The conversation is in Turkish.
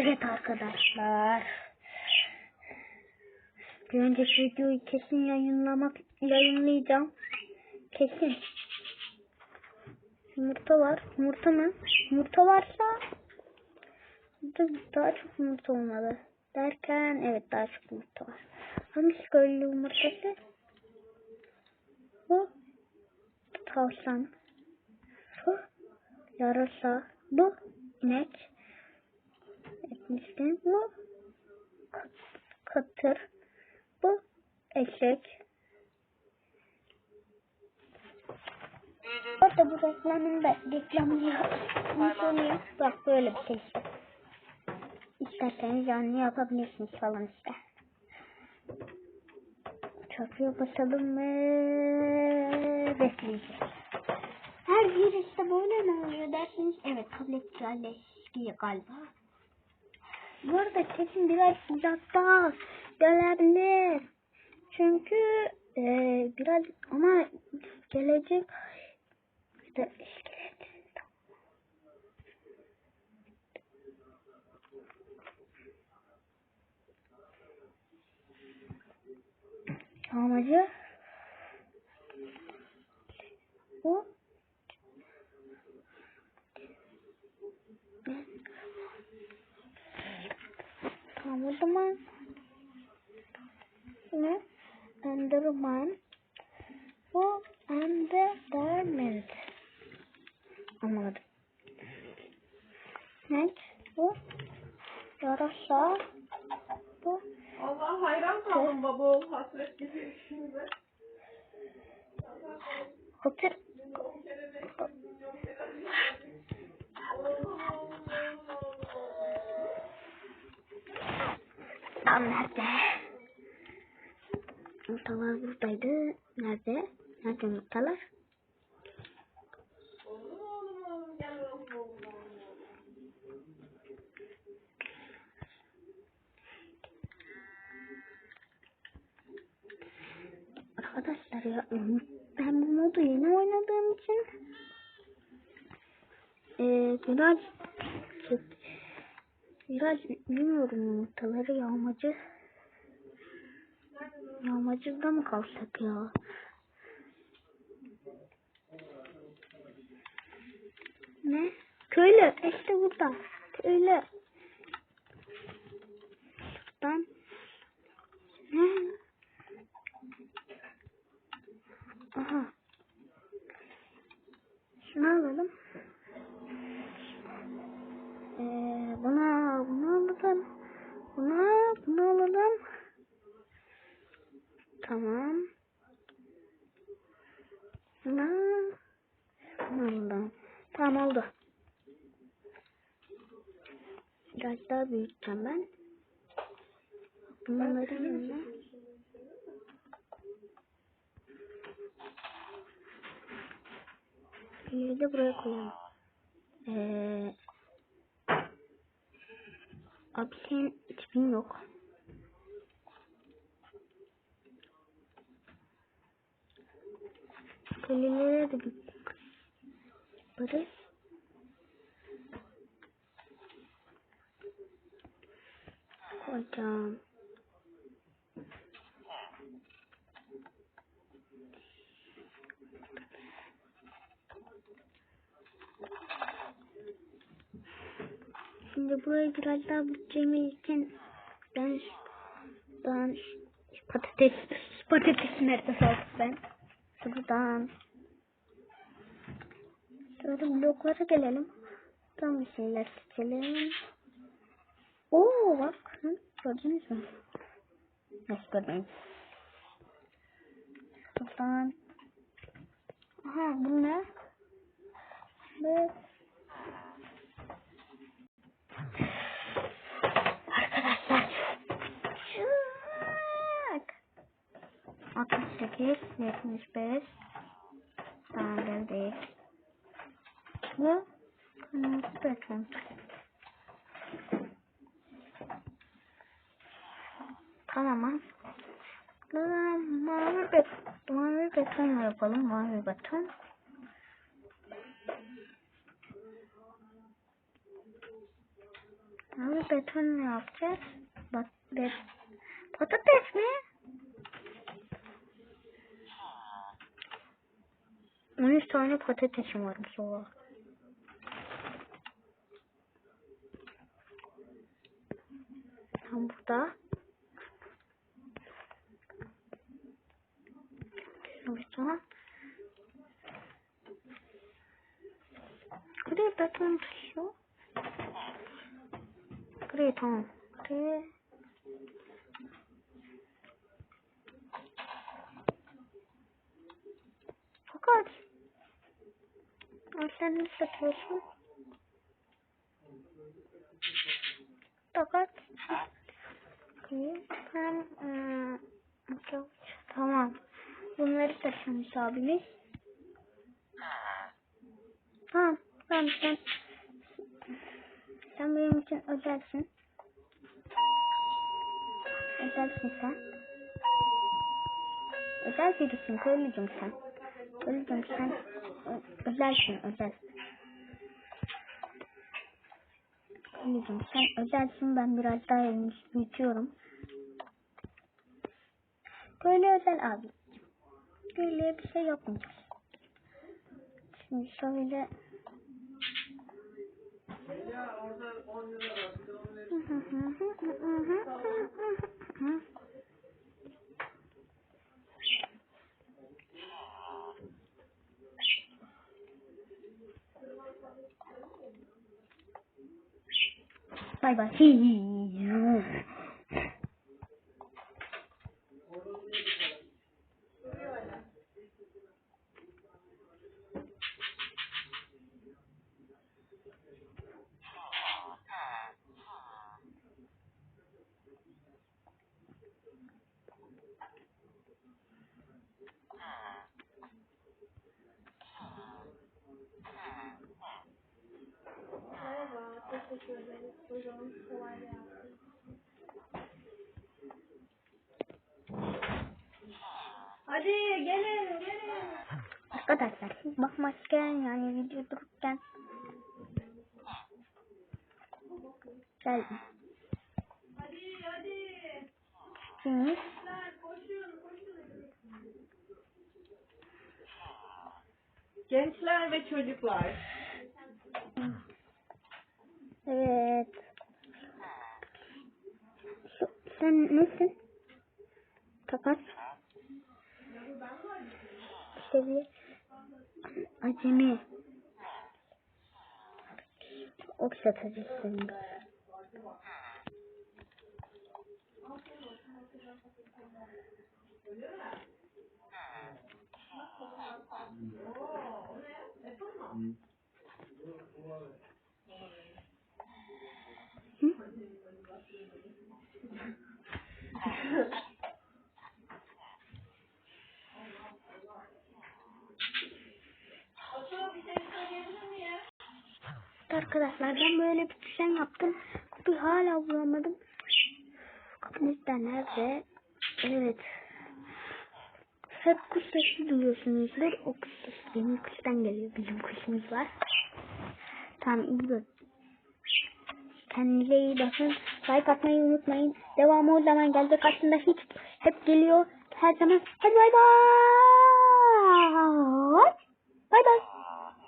Evet arkadaşlar. Bir önceki videoyu kesin yayınlamak yayınlayacağım. Kesin. Yumurta var. Yumurta mı? Yumurta varsa daha çok yumurta olmalı. Derken evet daha çok yumurta var. Hangisi köylü yumurtası? Bu tavşan. Bu yarasa. Bu inek. Etmiştim. Bu kat- katır. Bu eşek. Orada bu reklamında reklamını yapmayı bak böyle bir şey. İsterseniz canlı yapabilirsiniz falan işte. Çarpıya basalım ve bekleyeceğiz. Her girişte böyle mi oluyor dersiniz? Evet tablet yerleşiyor galiba. Bu arada sesim biraz uzakta gelebilir. Çünkü e, biraz ama gelecek işte. Amacı bu Tamam o zaman ne? Enderman bu Enderman Anlamadım. Ne? Bu Yarasa bu Allah hayran kaldım baba oğul hasret gibi işimize. Tam nerede? Yumurtalar buradaydı. Nerede? Nerede yumurtalar? Arkadaşlar ya ben bu modu yeni oynadığım için eee biraz biraz bilmiyorum yumurtaları yağmacı yağmacıda mı kalsak ya? Ne? Köylü işte burada. Köylü. Tamam. Bunu alalım. Tamam oldu. Biraz daha büyüteceğim ben. Bunların yanına. Bir de buraya koyalım. Ee, abi senin tipin yok. Kalelere de bir yaparız. Koyacağım. Şimdi buraya biraz daha bütçemiz için ben ben patates patates nerede saldık ben? Şuradan şöyle bloklara gelelim. Tam bir şeyler seçelim. Oo bak hı, gördünüz mü? Nasıl görmeyin. Şuradan Aha bu ne? Ve Arkadaşlar. Şak. 68, 75. Tamam değil. Bu beton. Tamam. Buradan mavi beton, mavi beton yapalım. Mavi beton. Abi beton ne yapacağız? Bak bet patates mi? On est sur une autre tétation, attention. Tam burada. Sonra. Buraya beton tutuyor. Buraya tamam. Buraya sen ne satıyorsun? Fakat. Ben ıı, tamam. Bunları taşımış abimiz. Tamam. Tamam sen sen benim için özelsin. Özelsin sen. Özel birisin köylücüm sen. Köylücüm sen. Ö- Özelsin özel. Köylücüm sen özelsin ben biraz daha elini büyütüyorum. Köylü özel abi. Köylüye bir şey yapmayacağız. Şimdi şöyle Bay bay. Teşekkür ederiz. Buyurun, kolay gelsin. Hadi gelin, gelin. Arkadaşlar siz bakmazken yani video dururken geldim. Hadi, hadi. Şimdi Gençler, koşun, koşun. Gençler ve çocuklar. Evet. Şu, sen nesin? Kapat. Seviye. Acemi. Ok satıcısın. arkadaşlar ben böyle bir düzen yaptım. Kapıyı hala bulamadım. Kapının nerede? Evet. Hep kuş sesi duyuyorsunuzdur. O kuş sesi benim kuştan geliyor. Bizim kuşumuz var. Tamam bu da. Kendinize iyi bakın. Like atmayı unutmayın. Devamı o zaman gelecek aslında hiç hep geliyor. Her zaman. Hadi bay bay. Bay bay.